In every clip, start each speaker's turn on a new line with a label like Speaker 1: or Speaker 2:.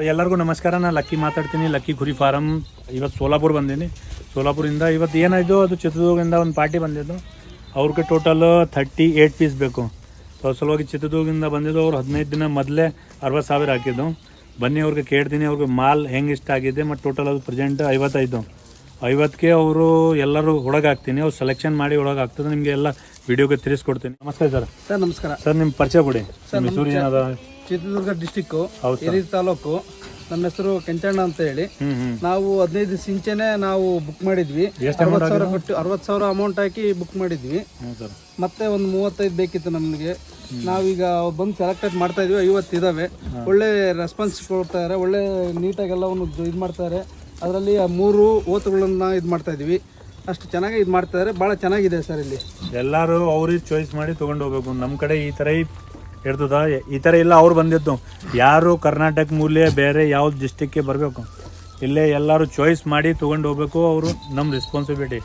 Speaker 1: ಎಲ್ಲರಿಗೂ ನಮಸ್ಕಾರ. ನಾನು ಲಕ್ಕಿ ಮಾತಾಡ್ತೀನಿ. ಲಕ್ಕಿ ಕುರಿ ಫಾರಮ್ ಇವತ್ತು ಸೋಲಾಪುರ ಬಂದೀನಿ. ಸೋಲಾಪುರಿಂದ ಇವತ್ತು ಏನಾಯಿತು? ಅದು ಚಿತ್ರದುರ್ಗದಿಂದ ಒಂದು ಪಾರ್ಟಿ ಬಂದಿದ್ದು. ಅವ್ರಿಗೆ ಟೋಟಲ್ ಥರ್ಟಿ ಏಯ್ಟ್ ಪೀಸ್ ಬೇಕು. ಸೊ ಸಲುವಾಗಿ ಚಿತ್ರದುರ್ಗದಿಂದ ಬಂದಿದ್ದು ಅವ್ರು ಹದಿನೈದು ದಿನ ಮೊದಲೇ ಅರವತ್ತು ಸಾವಿರ ಹಾಕಿದ್ದು. ಬನ್ನಿ ಅವ್ರಿಗೆ ಕೇಳ್ತೀನಿ. ಅವ್ರಿಗೆ ಮಾಲ್ ಹೆಂಗೆ ಇಷ್ಟ ಆಗಿದೆ. ಮತ್ತು ಟೋಟಲ್ ಅದು ಪ್ರೆಸೆಂಟ್ ಐವತ್ತೈದು. ಐವತ್ತಕ್ಕೆ ಅವರು ಎಲ್ಲರೂ ಒಳಗೆ ಹಾಕ್ತೀನಿ ಅವ್ರು ಸೆಲೆಕ್ಷನ್ ಮಾಡಿ ಒಳಗೆ ಹಾಕ್ತದೆ ನಿಮಗೆ ಎಲ್ಲ ವಿಡಿಯೋಗೆ ತಿಳಿಸ್ಕೊಡ್ತೀನಿ. ನಮಸ್ಕಾರ ಸರ್.
Speaker 2: ಸರ್ ನಮಸ್ಕಾರ.
Speaker 1: ಸರ್ ನಿಮ್ಮ ಪರಿಚಯ ಕೊಡಿ. Sir
Speaker 2: Chitradurga
Speaker 1: district.
Speaker 2: ಹಿರಿಯ ತಾಲೂಕು. ನಮ್ಮ ಹೆಸರು ಕೆಂಚಣ್ಣ ಅಂತ ಹೇಳಿ. ನಾವು ಹದಿನೈದು ದಿವಸ ಮುಂಚೆನೆ ನಾವು ಬುಕ್ ಮಾಡಿದ್ವಿ. ಅರವತ್ತು ಸಾವಿರ ಕೊಟ್ಟು ಅರವತ್ತು ಸಾವಿರ ಅಮೌಂಟ್ ಹಾಕಿ ಬುಕ್ ಮಾಡಿದ್ವಿ. ಮತ್ತೆ ಒಂದು ಮೂವತ್ತೈದು ಬೇಕಿತ್ತು ನಮ್ಗೆ. ನಾವೀಗ ಬಂದು ಸೆಲೆಕ್ಟೆಡ್ ಮಾಡ್ತಾ ಇದೀವಿ. ಐವತ್ತು ಇದಾವೆ. ಒಳ್ಳೆ ರೆಸ್ಪಾನ್ಸ್ ಕೊಡ್ತಾರೆ. ಒಳ್ಳೆ ನೀಟಾಗಿ ಎಲ್ಲವನ್ನು ಇದು ಮಾಡ್ತಾರೆ. ಅದರಲ್ಲಿ ಮೂರು ಓತುಗಳನ್ನ ಇದು ಮಾಡ್ತಾ ಇದೀವಿ. ಅಷ್ಟು ಚೆನ್ನಾಗಿ ಇದು ಮಾಡ್ತಾ ಇದ್ದಾರೆ ಭಾಳ ಚೆನ್ನಾಗಿದೆ ಸರ್ ಇಲ್ಲಿ.
Speaker 1: ಎಲ್ಲರೂ ಅವ್ರಿಗೆ ಚಾಯ್ಸ್ ಮಾಡಿ ತೊಗೊಂಡು ಹೋಗ್ಬೇಕು. ನಮ್ಮ ಕಡೆ ಈ ಥರ ಇರ್ತದ ಈ ಥರ ಇಲ್ಲ, ಅವ್ರು ಬಂದಿದ್ದು. ಯಾರು ಕರ್ನಾಟಕ ಮೂಲೆ ಬೇರೆ ಯಾವ ಡಿಸ್ಟಿಕ್ಗೆ ಬರಬೇಕು? ಇಲ್ಲೇ ಎಲ್ಲರೂ ಚಾಯ್ಸ್ ಮಾಡಿ ತೊಗೊಂಡು ಹೋಗ್ಬೇಕು ಅವರು ನಮ್ಮ ರೆಸ್ಪಾನ್ಸಿಬಿಲಿಟಿ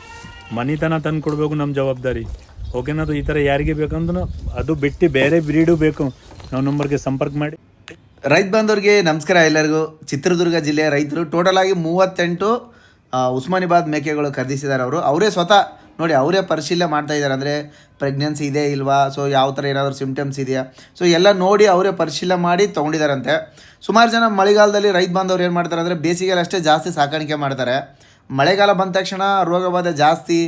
Speaker 1: ಮನಿತನ ತಂದು ಕೊಡಬೇಕು ನಮ್ಮ ಜವಾಬ್ದಾರಿ. ಓಕೆನಾ ಅದು ಈ ಥರ ಯಾರಿಗೆ ಬೇಕಂದ್ರೂ ಅದು ಬಿಟ್ಟು ಬೇರೆ ಬ್ರೀಡು ಬೇಕು. ನಾವು ನಂಬರ್ಗೆ ಸಂಪರ್ಕ ಮಾಡಿ.
Speaker 3: ರೈತ ಬಾಂಧವರಿಗೆ ನಮಸ್ಕಾರ ಎಲ್ಲರಿಗೂ. ಚಿತ್ರದುರ್ಗ ಜಿಲ್ಲೆಯ ರೈತರು ಟೋಟಲ್ ಆಗಿ ಮೂವತ್ತೆಂಟು ಉಸ್ಮಾನಿಬಾದ್ ಮೇಕೆಗಳು ಖರೀದಿಸಿದ್ದಾರೆ ಅವರು. ಅವರೇ ಸ್ವತಃ ನೋಡಿ, ಅವರೇ ಪರಿಶೀಲನೆ ಮಾಡ್ತಾ ಇದ್ದಾರೆ. ಅಂದರೆ ಪ್ರೆಗ್ನೆನ್ಸಿ ಇದೆ ಇಲ್ವಾ? ಸೊ ಯಾವ ಥರ ಏನಾದರೂ ಸಿಮ್ಟಮ್ಸ್ ಇದೆಯಾ? ಸೊ ಎಲ್ಲ ನೋಡಿ ಅವರೇ ಪರಿಶೀಲನೆ ಮಾಡಿ ತೊಗೊಂಡಿದ್ದಾರಂತೆ. ಸುಮಾರು ಜನ ಮಳೆಗಾಲದಲ್ಲಿ ರೈತ ಬಾಂಧವ್ರು ಏನು ಮಾಡ್ತಾರೆ ಅಂದರೆ ಬೇಸಿಗೆಯಲ್ಲಿ ಅಷ್ಟೇ ಜಾಸ್ತಿ ಸಾಕಾಣಿಕೆ ಮಾಡ್ತಾರೆ. ಮಳೆಗಾಲ ಬಂದ ತಕ್ಷಣ ರೋಗವಾದ ಜಾಸ್ತಿ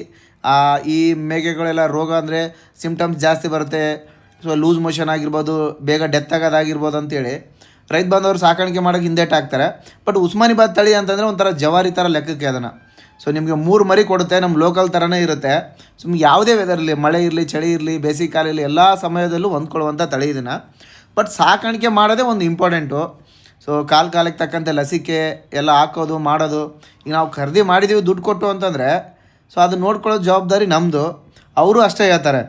Speaker 3: ಈ ಮೇಕೆಗಳೆಲ್ಲ ರೋಗ ಅಂದರೆ ಸಿಮ್ಟಮ್ಸ್ ಜಾಸ್ತಿ ಬರುತ್ತೆ. ಸೊ ಲೂಸ್ ಮೋಷನ್ ಆಗಿರ್ಬೋದು, ಬೇಗ ಡೆತ್ ಆಗೋದಾಗಿರ್ಬೋದು ಅಂತೇಳಿ ರೈತ ಬಾಂಧವರು ಸಾಕಾಣಿಕೆ ಮಾಡೋಕ್ಕೆ ಹಿಂದೇಟಾಗ್ತಾರೆ ಬಟ್ ಉಸ್ಮಾನಿಬಾದ್ ತಳಿ ಅಂತಂದರೆ ಒಂಥರ ಜವಾರಿ ಥರ ಲೆಕ್ಕಕ್ಕೆ ಅದನ್ನು. ಸೊ ನಿಮಗೆ ಮೂರು ಮರಿ ಕೊಡುತ್ತೆ ನಮ್ಮ ಲೋಕಲ್ ಥರನೇ ಇರುತ್ತೆ. ಸೊ ನಿಮ್ಗೆ ಯಾವುದೇ ವೆದರ್ ಇರಲಿ, ಮಳೆ ಇರಲಿ, ಚಳಿ ಇರಲಿ, ಬೇಸಿಗೆ ಕಾಲ ಇರಲಿ, ಎಲ್ಲ ಸಮಯದಲ್ಲೂ ಹೊಂದ್ಕೊಳ್ಳುವಂಥ ತಳಿ ಇದನ್ನು. ಬಟ್ ಸಾಕಾಣಿಕೆ ಮಾಡೋದೇ ಒಂದು ಇಂಪಾರ್ಟೆಂಟು ಸೊ ಕಾಲ ಕಾಲಕ್ಕೆ ತಕ್ಕಂತೆ ಲಸಿಕೆ ಎಲ್ಲ ಹಾಕೋದು, ಮಾಡೋದು. ಈಗ ನಾವು ಖರೀದಿ ಮಾಡಿದ್ದೀವಿ ದುಡ್ಡು ಕೊಟ್ಟು ಅಂತಂದರೆ ಸೊ ಅದು ನೋಡ್ಕೊಳ್ಳೋ ಜವಾಬ್ದಾರಿ ನಮ್ಮದು ಅವರು ಅಷ್ಟೇ ಹೇಳ್ತಾರೆ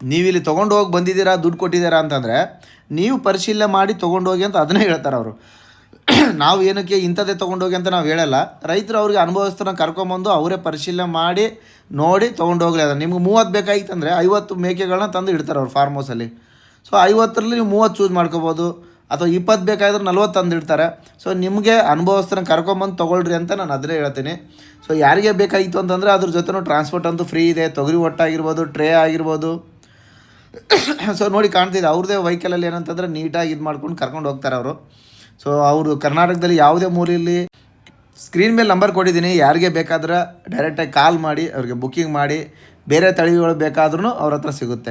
Speaker 3: ನೀವು ಇಲ್ಲಿ ತೊಗೊಂಡು ಹೋಗಿ ಬಂದಿದ್ದೀರಾ, ದುಡ್ಡು ಕೊಟ್ಟಿದ್ದೀರಾ ಅಂತಂದರೆ, ನೀವು ಪರಿಶೀಲನೆ ಮಾಡಿ ತೊಗೊಂಡೋಗಿ ಅಂತ ಅದನ್ನೇ ಹೇಳ್ತಾರೆ ಅವರು. ನಾವು ಏನಕ್ಕೆ ಇಂಥದ್ದೇ ತೊಗೊಂಡೋಗಿ ಅಂತ ನಾವು ಹೇಳಲ್ಲ. ರೈತರು ಅವ್ರಿಗೆ ಅನುಭವಸ್ಥರನ್ನ ಕರ್ಕೊಂಬಂದು ಅವರೇ ಪರಿಶೀಲನೆ ಮಾಡಿ, ನೋಡಿ ತೊಗೊಂಡೋಗ್ಲಿ ಅದನ್ನು. ನಿಮ್ಗೆ ಮೂವತ್ತು ಬೇಕಾಗಿತ್ತಂದರೆ ಐವತ್ತು ಮೇಕೆಗಳನ್ನ ತಂದು ಇಡ್ತಾರೆ ಅವ್ರು ಫಾರ್ಮ್ ಹೌಸಲ್ಲಿ ಸೊ ಐವತ್ತರಲ್ಲಿ ನೀವು ಮೂವತ್ತು ಚೂಸ್ ಮಾಡ್ಕೋಬೋದು. ಅಥವಾ ಇಪ್ಪತ್ತು ಬೇಕಾದ್ರೆ ನಲ್ವತ್ತು ತಂದಿಡ್ತಾರೆ ಸೊ ನಿಮಗೆ ಅನುಭವಸ್ಥರನ್ನ ಕರ್ಕೊಂಬಂದು ತೊಗೊಳ್ರಿ ಅಂತ ನಾನು ಅದನ್ನೇ ಹೇಳ್ತೀನಿ. ಸೊ ಯಾರಿಗೆ ಬೇಕಾಗಿತ್ತು ಅಂತಂದರೆ ಅದ್ರ ಜೊತೆನೂ ಟ್ರಾನ್ಸ್ಪೋರ್ಟ್ ಅಂತೂ ಫ್ರೀ ಇದೆ. ತೊಗರಿ ಒಟ್ಟಾಗಿರ್ಬೋದು ಟ್ರೇ ಆಗಿರ್ಬೋದು. ಸೊ ನೋಡಿ ಕಾಣ್ತಿದೆ ಅವ್ರದ್ದೇ ವೆಹಿಕಲಲ್ಲಿ ಏನಂತಂದರೆ ನೀಟಾಗಿ ಇದು ಮಾಡ್ಕೊಂಡು ಕರ್ಕೊಂಡು ಹೋಗ್ತಾರೆ ಅವರು. ಸೊ ಅವರು ಕರ್ನಾಟಕದಲ್ಲಿ ಯಾವುದೇ ಮೂಲೆಯಲ್ಲಿ ಸ್ಕ್ರೀನ್ ಮೇಲೆ ನಂಬರ್ ಕೊಟ್ಟಿದ್ದೀನಿ. ಯಾರಿಗೆ ಬೇಕಾದ್ರೆ ಡೈರೆಕ್ಟಾಗಿ ಕಾಲ್ ಮಾಡಿ, ಅವ್ರಿಗೆ ಬುಕ್ಕಿಂಗ್ ಮಾಡಿ, ಬೇರೆ ತಳಿಗಳು ಬೇಕಾದ್ರೂ ಅವ್ರ ಹತ್ರ ಸಿಗುತ್ತೆ.